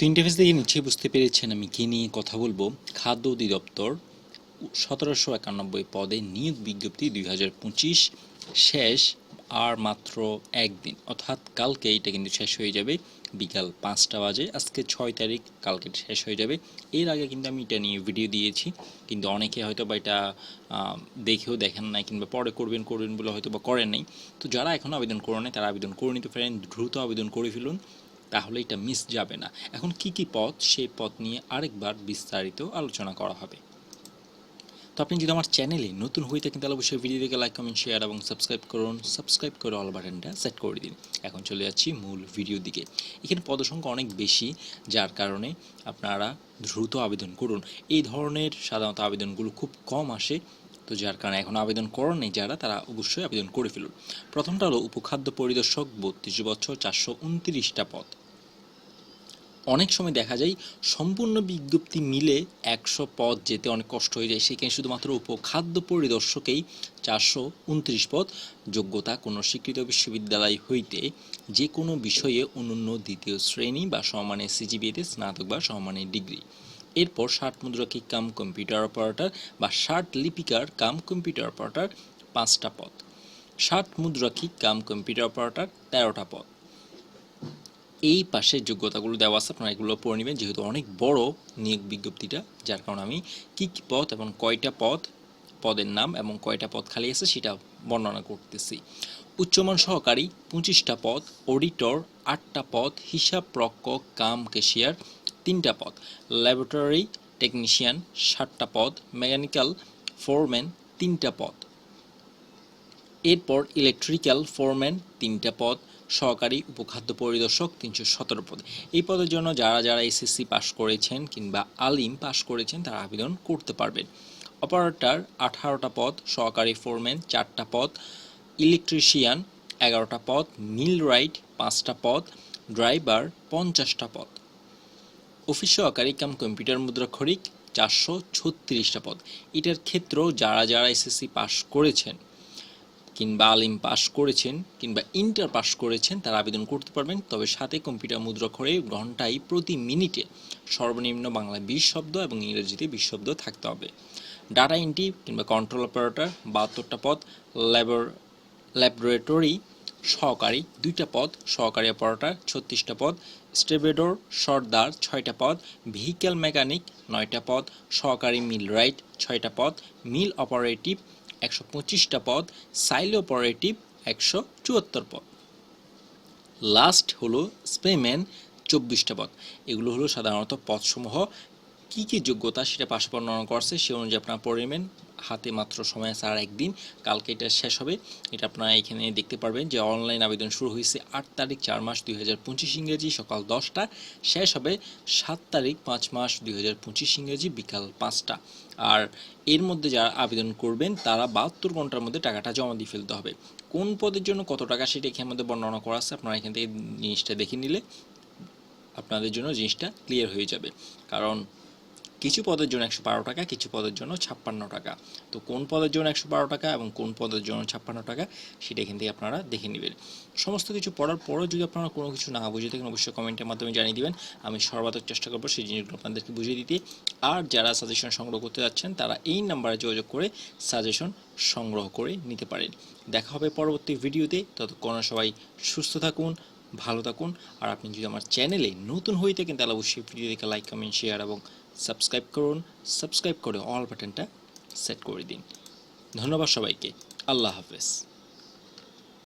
তো ইন্টারফেস দেখে নিশ্চয়ই বুঝতে পেরেছেন আমি কী নিয়ে কথা বলব। খাদ্য অধিদপ্তর সতেরোশো একানব্বই পদে নিয়োগ বিজ্ঞপ্তি দুই হাজার পঁচিশ, শেষ আর মাত্র একদিন। অর্থাৎ কালকে এটা কিন্তু শেষ হয়ে যাবে, বিকাল পাঁচটা বাজে। আজকে ছয় তারিখ, কালকে শেষ হয়ে যাবে। এর আগে কিন্তু আমি এটা নিয়ে ভিডিও দিয়েছি, কিন্তু অনেকে হয়তো বা এটা দেখেও দেখেন নাই কিংবা পরে করবেন করবেন বলে হয়তো বা করেন নাই। তো যারা এখনও আবেদন করে তারা আবেদন করে নিতে পারেন, দ্রুত আবেদন করে ফেলুন। তাহলে এটা মিস যাবে না। এখন কি কি পথ সেই পথ নিয়ে আরেকবার বিস্তারিত আলোচনা করা হবে। তো আপনি যদি আমার চ্যানেলে নতুন হয়ে থাকেন, তাহলে অবশ্যই ভিডিও দেখে লাইক কমেন্ট শেয়ার এবং সাবস্ক্রাইব করুন। সাবস্ক্রাইব করে অল বাটনটা সেট করে দিন। এখন চলে যাচ্ছি মূল ভিডিও দিকে। এখানে পদসংখ্যা অনেক বেশি, যার কারণে আপনারা দ্রুত আবেদন করুন। এই ধরনের সাধারণত আবেদনগুলো খুব কম আসে, তো যার কারণে এখন আবেদন করেন যারা, তারা অবশ্যই আবেদন করে ফেলুন। প্রথমটা হলো উপখাদ্য পরিদর্শক, বত্রিশ বছর, চারশো উনত্রিশটা পদ অনেক সময় দেখা যায় সম্পূর্ণ বিজ্ঞপ্তি মিলে একশো পদ যেতে অনেক কষ্ট হয়ে যায়। সেখানে শুধুমাত্র উপখাদ্য পরিদর্শকেই চারশো উনত্রিশ পদ, যোগ্যতা কোনো স্বীকৃত বিশ্ববিদ্যালয় হইতে যে কোনো বিষয়ে অনন্য দ্বিতীয় শ্রেণি বা সমমানের সিজিবিএতে স্নাতক বা সমমানের ডিগ্রি। এরপর ষাট মুদ্রাকি কাম কম্পিউটার অপারেটর বা ষাট লিপিকার কাম কম্পিউটার অপারেটর পাঁচটা পদ। ষাট মুদ্রাকি কাম কম্পিউটার অপারেটর তেরোটা পদ। এই পাশে যোগ্যতাগুলো দেওয়া আছে, আপনারা এগুলো পড়ে নেবেন। যেহেতু অনেক বড় নিয়োগ বিজ্ঞপ্তিটা, যার কারণে আমি কী কী পদ এবং কয়টা পদ পদের নাম এবং কয়টা পদ খালি আছে সেটা বর্ণনা করতেছি। উচ্চমান সহকারী পঁচিশটা পদ, অডিটর আটটা পদ, হিসাব রক্ষক কাম কেশিয়ার তিনটা পদ, ল্যাবরেটরি টেকনিশিয়ান ষাটটা পদ, মেকানিক্যাল ফোরম্যান তিনটা পদ। এরপর ইলেকট্রিক্যাল ফোরম্যান তিনটা পদ সহকারী উপখাদ্য পরিদর্শক তিনশো সতেরো পদ। এই পদের জন্য যারা যারা এসএসসি পাশ করেছেন কিংবা আলিম পাশ করেছেন, তারা আবেদন করতে পারবেন। অপারেটর আঠারোটা পদ, সহকারী ফোরম্যান চারটা পদ, ইলেকট্রিশিয়ান এগারোটা পদ, মিল রাইট পাঁচটা পদ, ড্রাইভার পঞ্চাশটা পদ। অফিস সহকারী কাম কম্পিউটার মুদ্রাক্ষরিক চারশো ছত্রিশটা পদ। এটার ক্ষেত্রেও যারা যারা এসএসসি পাশ করেছেন কিংবা আলিম পাস করেছেন কিংবা ইন্টার পাস করেছেন, তারা আবেদন করতে পারবেন। তবে সাথে কম্পিউটার মুদ্রা মুদ্রাক্ষরে ঘন্টায় প্রতি মিনিটে সর্বনিম্ন বাংলায় বিশ শব্দ এবং ইংরেজিতে বিশ শব্দ থাকতে হবে। ডাটা এন্ট্রি কিংবা কন্ট্রোল অপারেটর বাহাত্তরটা পদ, ল্যাবর, ল্যাবরেটরি সহকারী দুইটা পদ, সহকারী অপারেটর ছত্রিশটা পদ স্টেবেডর সর্দার ছয়টা পদ ভেহিক্যাল মেকানিক নয়টা পদ, সহকারী মিল রাইট ছয়টা পদ, মিল অপারেটিভ একশো পঁচিশটা পদ সাইল অপারেটিভ একশো চুয়াত্তর পদ। লাস্ট হলো স্পেম্যান চব্বিশটা পদ। এগুলো হলো সাধারণত পদসমূহ কী কী যোগ্যতা সেটা পাশ বর্ণনা করছে সে অনুযায়ী আপনারা পড়ে নেবেন। হাতে মাত্র সময় আছে আর একদিন কালকে এটা শেষ হবে। এটা আপনারা এখানে দেখতে পারবেন যে অনলাইন আবেদন শুরু হয়েছে আট তারিখ চার মাস দুই হাজার পঁচিশ ইংরেজি, সকাল দশটা। শেষ হবে সাত তারিখ পাঁচ মাস দুই হাজার পঁচিশ ইংরেজি, বিকাল পাঁচটা। আর এর মধ্যে যারা আবেদন করবেন, তারা বাহাত্তর ঘণ্টার মধ্যে টাকাটা জমা দিয়ে ফেলতে হবে। কোন পদের জন্য কত টাকা সেটা এখানের মধ্যে বর্ণনা করা আছে। আপনারা এখান থেকে জিনিসটা দেখে নিলে আপনাদের জন্য জিনিসটা ক্লিয়ার হয়ে যাবে। কারণ কিছু পদের জন্য একশো বারো টাকা, কিছু পদের জন্য ছাপ্পান্ন টাকা। তো কোন পদের জন্য একশো বারো টাকা এবং কোন পদের জন্য ছাপ্পান্ন টাকা, সেটা এখান থেকে আপনারা দেখে নেবেন। সমস্ত কিছু পড়ার পরও যদি আপনারা কোনো কিছু না বুঝে থাকেন, অবশ্যই কমেন্টের মাধ্যমে জানিয়ে দিবেন। আমি সর্বাধিক চেষ্টা করব সেই জিনিসগুলো আপনাদেরকে বুঝিয়ে দিতে। আর যারা সাজেশন সংগ্রহ করতে যাচ্ছেন, তারা এই নাম্বারে যোগাযোগ করে সাজেশন সংগ্রহ করে নিতে পারেন। দেখা হবে পরবর্তী ভিডিওতে। ততক্ষণ সবাই সুস্থ থাকুন, ভালো থাকুন। আর আপনি যদি আমার চ্যানেলে নতুন হয়ে থাকেন, তাহলে অবশ্যই ভিডিও দেখে লাইক কমেন্ট শেয়ার এবং সাবস্ক্রাইব করুন সাবস্ক্রাইব করে অল বাটনটা সেট করে দিন। ধন্যবাদ সবাইকে। আল্লাহ হাফেজ।